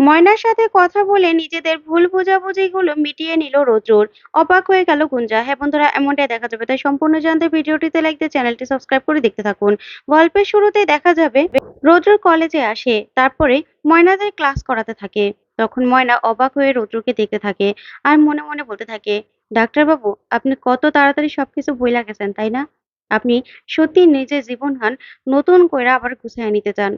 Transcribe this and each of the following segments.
ময়নার সাথে কথা বলে নিজেদের ভুল বোঝাবুঝিগুলো মিটিয়ে নিল রোদ্রুর। অবাক হয়ে গেল গুঞ্জা। হ্যাঁ বন্ধুরা, এমনটাই দেখা যাবে। তাই সম্পূর্ণ জানতে ভিডিওটিতে লাইক দিয়ে চ্যানেলটি সাবস্ক্রাইব করে দেখতে থাকুন। গল্পের শুরুতে দেখা যাবে, রোদ্রুর কলেজে আসে, তারপরে ময়নাদের ক্লাস করাতে থাকে। তখন ময়না অবাক হয়ে রৌদ্রকে দেখতে থাকে আর মনে মনে বলতে থাকে ডাক্তারবাবু আপনি কত তাড়াতাড়ি সবকিছু বইলা গেছেন, তাই না? আপনি সত্যি নিজের জীবন জীবনহান নতুন কইরা আবার গুছাইয়া নিতে চান।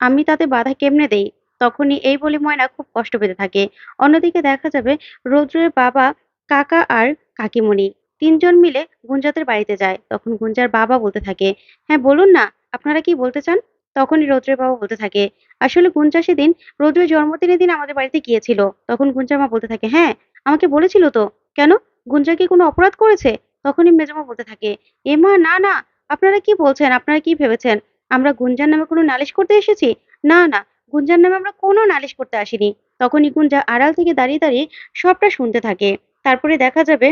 আমি তাতে বাধা কেমনে দেই? তখনই এই বলে ময়না খুব কষ্ট পেতে থাকে। অন্যদিকে দেখা যাবে রৌদ্রের বাবা কাকা আর কাকিমণি। তিনজন মিলে গুঞ্জাতের বাড়িতে যায়। তখন গুঞ্জার বাবা বলতে থাকে হ্যাঁ বলুন না, আপনারা কি বলতে চান? তখনই রৌদ্রের বাবা বলতে থাকে, আসলে গুঞ্জা সেদিন রৌদ্রের জন্মদিনের দিন আমাদের বাড়িতে গিয়েছিল। তখন গুঞ্জার মা বলতে থাকে হ্যাঁ আমাকে বলেছিল তো? কেন? গুঞ্জা কি কোনো অপরাধ করেছে? তখনই মেজমা বলতে থাকে, এ মা, না না, আপনারা কি বলছেন? আপনারা কি ভেবেছেন? আমরা গুঞ্জার নামে কোনো নালিশ করতে এসেছি? না না গুঞ্জার নামে আমরা কোনো নালিশ করতে আসিনি। তখনই গুঞ্জা আড়াল থেকে দাঁড়িয়ে দাঁড়িয়ে সবটা শুনতে থাকে। তারপরে দেখা যাবে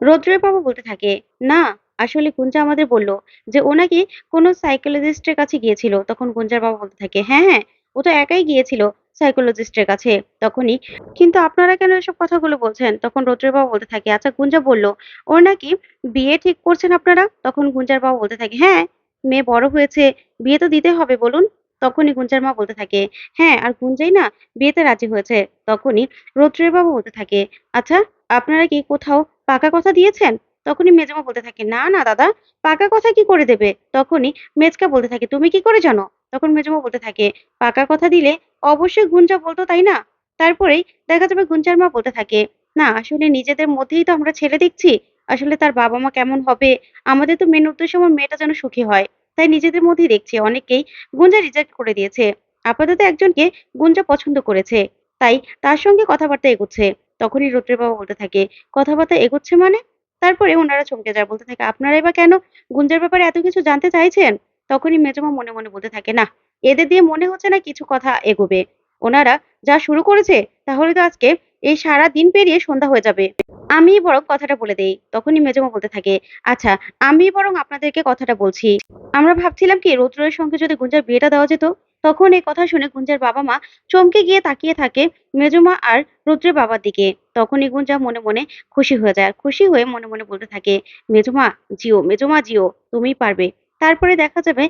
রৌদ্রের বাবা বলতে থাকে, না, আসলে গুঞ্জা আমাদের বলল যে ও নাকি কোনো সাইকোলজিস্টের কাছে গিয়েছিল। তখন গুঞ্জার বাবা বলতে থাকে হ্যাঁ হ্যাঁ ও তো একাই গিয়েছিল সাইকোলজিস্টের কাছে। তখনই, কিন্তু আপনারা কেন এসব কথাগুলো বলছেন? তখন রৌদ্রের বাবা বলতে থাকে আচ্ছা গুঞ্জা বলল ওর নাকি বিয়ে ঠিক করছেন আপনারা? তখন গুঞ্জার বাবা বলতে থাকে হ্যাঁ মেয়ে বড় হয়েছে, বিয়ে তো দিতে হবে, বলুন। তখনই গুঞ্জার মা বলতে থাকে হ্যাঁ আর গুঞ্জাই না বিয়েতে রাজি হয়েছে। তখনই রৌদ্রের বাবা বলতে থাকে আচ্ছা আপনারা কি কোথাও পাকা কথা দিয়েছেন? তখনই মেজমা বলতে থাকে, না না, দাদা, পাকা কথা কি করে দেবে? তখনই মেজকা বলতে থাকে, তুমি কি করে জানো? তখন মেজমা বলতে থাকে, পাকা কথা দিলে অবশ্যই গুঞ্জা বলতো, তাই না? তারপরেই দেখা যাবে গুঞ্জার মা বলতে থাকে, না, আসলে নিজেদের মধ্যেই তো আমরা ছেলে দেখছি, আসলে তার বাবা মা কেমন হবে? আমাদের তো মেন উদ্দেশ্য আমার মেয়েটা যেন সুখী হয়। তাই নিজেদের মধ্যেই দেখছি অনেকেই গুঞ্জা রিজেক্ট করে দিয়েছে। আপাতত একজনকে গুঞ্জা পছন্দ করেছে, তাই তার সঙ্গে কথাবার্তা এগোচ্ছে। তখনই রৌদ্রের বাবা বলতে থাকে, কথাবার্তা এগোচ্ছে মানে? তারপরে ওনারা চমকে যায়, বলতে থাকে আপনারাই বা কেন গুঞ্জার ব্যাপারে এত কিছু জানতে চাইছেন? তখনই মেজমা মনে মনে বলতে থাকে, না, এদের দিয়ে মনে হচ্ছে না কিছু কথা এগোবে। ওনারা যা শুরু করেছে তাহলে তো আজকে এই সারা দিন পেরিয়ে সন্ধ্যা হয়ে যাবে। আমি বরং কথাটা বলে দেই। তখনই মেজমা বলতে থাকে আচ্ছা আমি বরং আপনাদেরকে কথাটা বলছি। আমরা ভাবছিলাম কি, রৌদ্রের সঙ্গে যদি গুঞ্জার বিয়েটা দেওয়া যেত? তখন এই কথা শুনে গুঞ্জার বাবা মা চমকে গিয়ে তাকিয়ে থাকে মেজমা আর রুদ্রের বাবার দিকে। তখনই গুঞ্জা মনে মনে খুশি হয়ে যায়। খুশি হয়ে মনে মনে বলতে থাকে, মেজমা, জিও মেজমা, জিও তুমিই পারবে। তারপরে দেখা যাবে,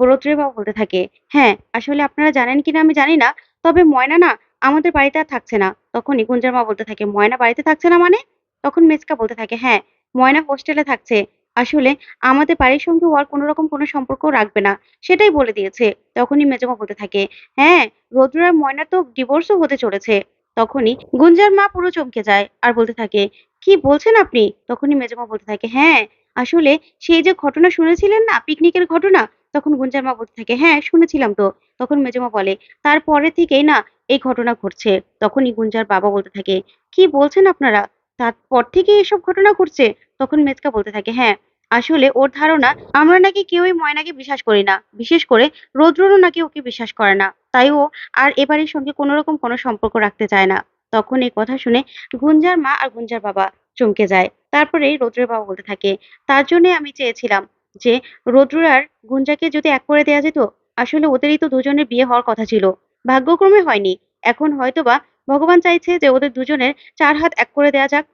রুদ্রের বাবা বলতে থাকে হ্যাঁ আসলে আপনারা জানেন কিনা আমি জানি না, তবে ময়না না আমাদের বাড়িতে আর থাকছে না। তখনই গুঞ্জার মা বলতে থাকে, ময়না বাড়িতে থাকছে না মানে? তখন মেজকা বলতে থাকে হ্যাঁ ময়না হোস্টেলে থাকছে। আসলে আমাদের বাড়ির সঙ্গে ও আর কোনো রকম কোনো সম্পর্ক রাখবে না, সেটাই বলে দিয়েছে। তখনই মেজমা বলতে থাকে হ্যাঁ রৌদ্র আর ময়না তো ডিভোর্সও হতে চলেছে। তখনই গুঞ্জার মা পুরো চমকে যায় আর বলতে থাকে, কি বলছেন আপনি? তখনই মেজমা বলতে থাকে হ্যাঁ আসলে সেই যে ঘটনা শুনেছিলেন না পিকনিকের ঘটনা? তখন গুঞ্জার মা বলতে থাকে হ্যাঁ শুনেছিলাম তো। তখন মেজমা বলে তারপরে থেকেই না এই ঘটনা ঘটছে। তখনই গুঞ্জার বাবা বলতে থাকে, কি বলছেন আপনারা? তারপর থেকে এসব ঘটনা ঘটছে? তখন মেজকা বলতে থাকে হ্যাঁ আসলে ওর ধারণা আমরা নাকি কেউই ময়নাকে বিশ্বাস করি না। বিশেষ করে রৌদ্রও নাকি ওকে বিশ্বাস করে না। তাই ও আর এ বাড়ির সঙ্গে কোনো রকম কোনো সম্পর্ক রাখতে চায় না। তখন এই কথা শুনে গুঞ্জার মা আর গুঞ্জার বাবা চমকে যায়। তারপরে রৌদ্রের বাবা বলতে থাকে, তার জন্য আমি চেয়েছিলাম যে রৌদ্র আর গুঞ্জাকে যদি এক করে দেওয়া যেত আসলে ওদেরই তো দুজনের বিয়ে হওয়ার কথা ছিল। ভাগ্যক্রমে হয়নি। এখন হয়তোবা ভগবান চাইছে যে ওদের দুজনের চার হাত এক করে দেওয়া যাক।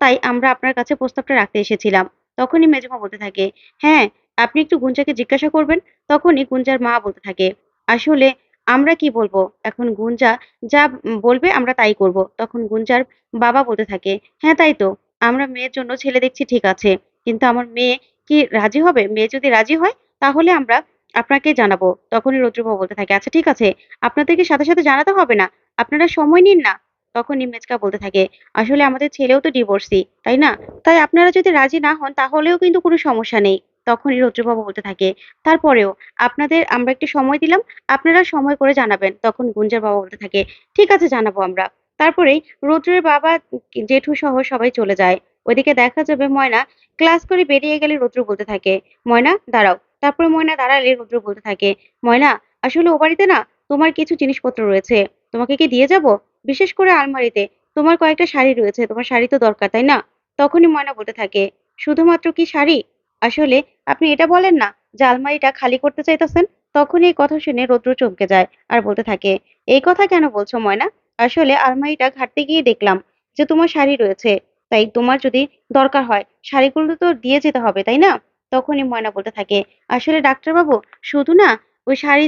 তাই আমরা আপনার কাছে প্রস্তাবটা রাখতে এসেছিলাম। তখনই মেজমা বলতে থাকে হ্যাঁ আপনি একটু গুঞ্জাকে জিজ্ঞাসা করবেন। তখনই গুঞ্জার মা বলতে থাকে, আসলে আমরা কি বলব? এখন গুঞ্জা যা বলবে আমরা তাই করব। তখন গুঞ্জার বাবা বলতে থাকে হ্যাঁ তাই তো। আমরা মেয়ের জন্য ছেলে দেখছি ঠিক আছে। কিন্তু আমার মেয়ে কি রাজি হবে? মেয়ে যদি রাজি হয়, তাহলে আমরা আপনাকে জানাব, তখনই রৌদ্রবাবু বলতে থাকে আচ্ছা ঠিক আছে, আপনাদেরকে সাথে সাথে জানাতে হবে না, আপনারা সময় নিন না। তখন নিমেজকা বলতে থাকে, আসলে আমাদের ছেলেও তো ডিভোর্সি তাই না? তাই আপনারা যদি রাজি না হন, তাহলেও কিন্তু কোনো সমস্যা নেই। তখনই রৌদ্রবাবু বলতে থাকে, তারপরেও আপনাদের আমরা একটু সময় দিলাম, আপনারা সময় করে জানাবেন। তখন গুঞ্জার বাবা বলতে থাকে, ঠিক আছে, জানাব আমরা। তারপরেই রৌদ্রের বাবা জেঠু সহ সবাই চলে যায়। ওইদিকে দেখা যাবে ময়না, ক্লাস করে বেরিয়ে গেলে রৌদ্র বলতে থাকে, ময়না, দাঁড়াও। তারপরে ময়না দাঁড়ালে রৌদ্র বলতে থাকে, ময়না, আসলে ও বাড়িতে না তোমার কিছু জিনিসপত্র রয়েছে। তোমাকে কি দিয়ে যাব? বিশেষ করে আলমারিতে। তোমার কয়েকটা শাড়ি রয়েছে, তোমার শাড়ি তো দরকার, তাই না? তখনই ময়না বলতে থাকে, শুধুমাত্র কি শাড়ি? আসলে আপনি এটা বলেন না যে আলমারিটা খালি করতে চাইতেছেন? তখনই এই কথা শুনে রৌদ্র চমকে যায় আর বলতে থাকে, এই কথা কেন বলছো ময়না? আসলে আলমারিটা ঘাঁটতে গিয়ে দেখলাম যে তোমার শাড়ি রয়েছে, তাই তোমার যদি দরকার হয়, শাড়িগুলো তো দিয়ে যেতে হবে, তাই না? তখনই ময়না বলতে থাকে, আসলে ডাক্তারবাবু, শুধু না, ওই শাড়ি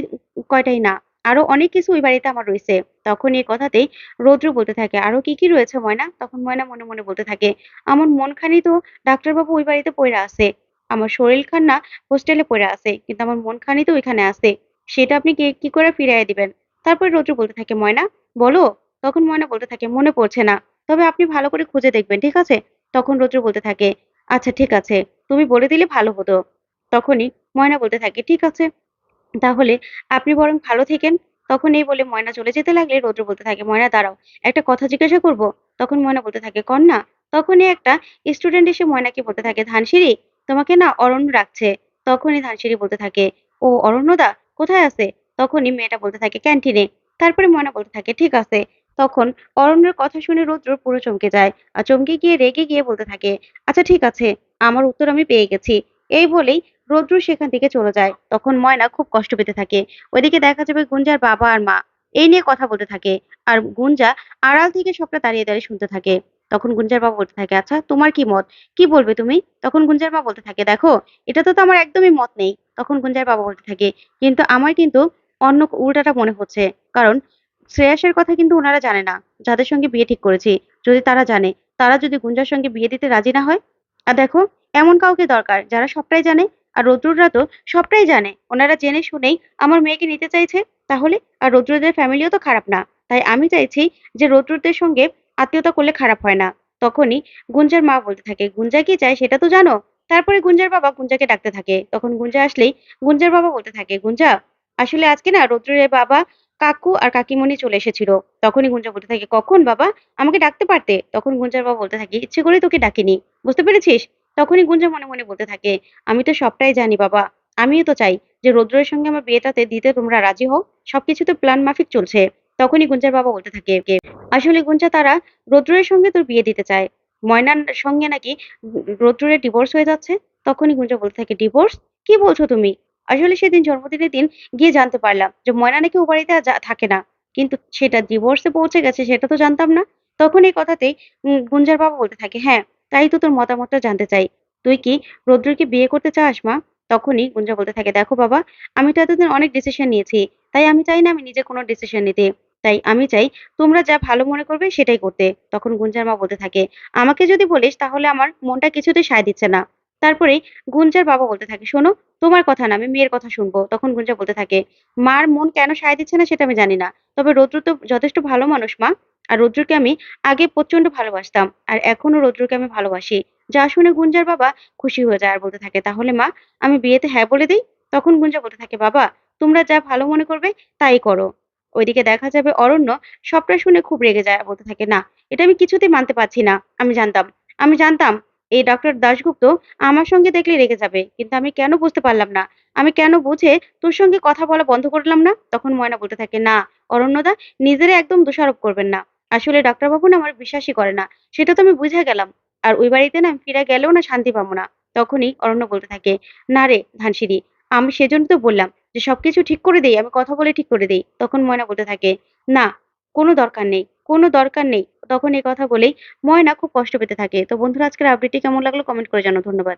কয়টাই না, আরও অনেক কিছু ওই বাড়িতে আমার রয়েছে। তখন এই কথাতেই রৌদ্র বলতে থাকে, আরও কি কি রয়েছে ময়না? তখন ময়না মনে মনে বলতে থাকে, আমার মনখানি তো ডাক্তারবাবু ওই বাড়িতে পড়ে আছে, আমার শরীর খান না হোস্টেলে পড়ে আছে, কিন্তু আমার মনখানি তো ওইখানে আছে, সেটা আপনি কি কি করে ফিরিয়ে দিবেন? তারপর রৌদ্র বলতে থাকে, ময়না, বলো? তখন ময়না বলতে থাকে, মনে পড়ছে না, তবে আপনি ভালো করে খুঁজে দেখবেন, ঠিক আছে? তখন রৌদ্র বলতে থাকে আচ্ছা ঠিক আছে। তুমি বলে দিলে ভালো হতো। তখনই ময়না বলতে থাকে, ঠিক আছে। তাহলে আপনি বরং ভালো থেকেন। তখন এই বলে ময়না চলে যেতে লাগলে রৌদ্র বলতে থাকে, ময়না, দাঁড়াও, একটা কথা জিজ্ঞাসা করব? তখন ময়না বলতে থাকে, কন্যা। তখনই একটা স্টুডেন্ট এসে ময়নাকে বলতে থাকে, ধানসিঁড়ি, তোমাকে না অরণ্য রাখছে। তখনই ধানসিঁড়ি বলতে থাকে, ও অরণ্যদা কোথায় আছে? তখনই মেয়েটা বলতে থাকে, ক্যান্টিনে। তারপরে ময়না বলতে থাকে, ঠিক আছে। তখন অরণ্যের কথা শুনে রৌদ্র পুরো চমকে যায় আর চমকে গিয়ে রেগে গিয়ে বলতে থাকে আচ্ছা ঠিক আছে, আমার উত্তর আমি পেয়ে গেছি। এই বলেই রৌদ্র সেখান থেকে চলে যায়। তখন ময়না খুব কষ্ট পেতে থাকে। ওইদিকে দেখা যাবে গুঞ্জার বাবা আর মা। এই নিয়ে কথা বলতে থাকে আর গুঞ্জা আড়াল থেকে সবটা দাঁড়িয়ে দাঁড়িয়ে শুনতে থাকে। তখন গুঞ্জার বাবা বলতে থাকে আচ্ছা তোমার কি মত? কি বলবে তুমি? তখন গুঞ্জার মা বলতে থাকে, দেখো, এটা তো তো আমার একদমই মত নেই। তখন গুঞ্জার বাবা বলতে থাকে, কিন্তু আমার কিন্তু অন্য উল্টাটা মনে হচ্ছে। কারণ শ্রেয়াসের কথা কিন্তু ওনারা জানে না, যাদের সঙ্গে বিয়ে ঠিক করেছি। যদি তারা জানে, তারা যদি গুঞ্জার সঙ্গে বিয়ে দিতে রাজি না হয়? আর দেখো, এমন কাউকে দরকার যারা সবটাই জানে আর রৌদ্ররা তো সবটাই জানে। ওনারা জেনে শুনেই আমার মেয়েকে নিতে চাইছে, তাহলে আর রৌদ্রদের ফ্যামিলিও তো খারাপ না। তাই আমি চাইছি যে রৌদ্রদের সঙ্গে আত্মীয়তা করলে খারাপ হয় না। তখনই গুঞ্জার মা বলতে থাকে, গুঞ্জা কি চায় সেটা তো জানো? তারপরে গুঞ্জার বাবা গুঞ্জাকে ডাকতে থাকে। তখন গুঞ্জা আসলেই গুঞ্জার বাবা বলতে থাকে, গুঞ্জা, আসলে আজকে না রৌদ্রের বাবা কাকু আর কাকিমণি চলে এসেছিল। তখনই গুঞ্জা বলতে থাকে, কখন বাবা? আমাকে ডাকতে পারতে? তখন গুঞ্জার বাবা বলতে থাকে, ইচ্ছে করে তোকে ডাকিনি। বুঝতে পেরেছিস? তখনই গুঞ্জা মনে মনে বলতে থাকে, আমি তো সবটাই জানি বাবা। আমিও তো চাই যে রৌদ্রের সঙ্গে আমার বিয়েটাতে দিতে তোমরা রাজি হও। সবকিছু তো প্ল্যান মাফিক চলছে। তখনই গুঞ্জার বাবা বলতে থাকে আসলে গুঞ্জা, তারা রৌদ্রের সঙ্গে তোর বিয়ে দিতে চায়। ময়নার সঙ্গে নাকি রৌদ্রের ডিভোর্স হয়ে যাচ্ছে? তখনই গুঞ্জা বলতে থাকে ডিভোর্স কি বলছো তুমি? আসলে সেদিন জন্মদিনের দিন গিয়ে জানতে পারলাম যে ময়না নাকি ও বাড়িতে থাকে না। কিন্তু সেটা ডিভোর্সে পৌঁছে গেছে, সেটা তো জানতাম না। তখন এই কথাতেই গুঞ্জার বাবা বলতে থাকে হ্যাঁ তাই তো তোর মতামতটা জানতে চাই। তুই কি রৌদ্রকে বিয়ে করতে চাস, মা? তখনই গুঞ্জা বলতে থাকে, দেখো বাবা, আমি তো এতদিন অনেক ডিসিশন নিয়েছি। তাই আমি চাই না আমি নিজে কোনো ডিসিশন নিতে। তাই আমি চাই তোমরা যা ভালো মনে করবে সেটাই করতে। তখন গুঞ্জার মা বলতে থাকে, আমাকে যদি বলিস তাহলে আমার মনটা কিছুতে সায় দিচ্ছে না। তারপরে গুঞ্জার বাবা বলতে থাকে, শোনো, তোমার কথা না, আমি মেয়ের কথা শুনব। তখন গুঞ্জা বলতে থাকে, মার মন কেন সায় দিচ্ছে না সেটা আমি জানি না, তবে রৌদ্র তো যথেষ্ট ভালো মানুষ মা, আর রৌদ্রকে আমি আগে প্রচণ্ড ভালোবাসতাম, আর এখনও রৌদ্রকে আমি ভালোবাসি। যা শুনে গুঞ্জার বাবা খুশি হয়ে যায় আর বলতে থাকে, তাহলে মা, আমি বিয়েতে হ্যাঁ বলে দিই? তখন গুঞ্জা বলতে থাকে, বাবা, তোমরা যা ভালো মনে করবে তাই করো। ওইদিকে দেখা যাবে অরণ্য সবটা শুনে খুব রেগে যায় বলতে থাকে, না, এটা আমি কিছুতেই মানতে পারছি না, আমি জানতাম আমি জানতাম এই ডক্টর দাশগুপ্ত আমার সঙ্গে দেখলে রেগে যাবে, কিন্তু আমি কেন বুঝতে পারলাম না? আমি কেন বুঝে তোর সঙ্গে কথা বলা বন্ধ করলাম না? তখন ময়না বলতে থাকে, না, অরণ্যদা, নিজেরে একদম দোষারোপ করবেন না। আসলে ডাক্তারবাবু না আমার বিশ্বাসই করে না। সেটা তো আমি বুঝে গেলাম। আর ওই বাড়িতে না আমি ফিরে গেলেও না শান্তি পাবো না। তখনই অরণ্য বলতে থাকে, না রে ধানসিঁড়ি, আমি সেজন্য তো বললাম যে সবকিছু ঠিক করে দেই, আমি কথা বলে ঠিক করে দেই। তখন ময়না বলতে থাকে, না, কোনো দরকার নেই, কোনো দরকার নেই। তখন এই কথা বলেই ময়না খুব কষ্ট পেতে থাকে। তো বন্ধুরা, আজকের আপডেটটি কেমন লাগল? কমেন্ট করে জানাও। ধন্যবাদ।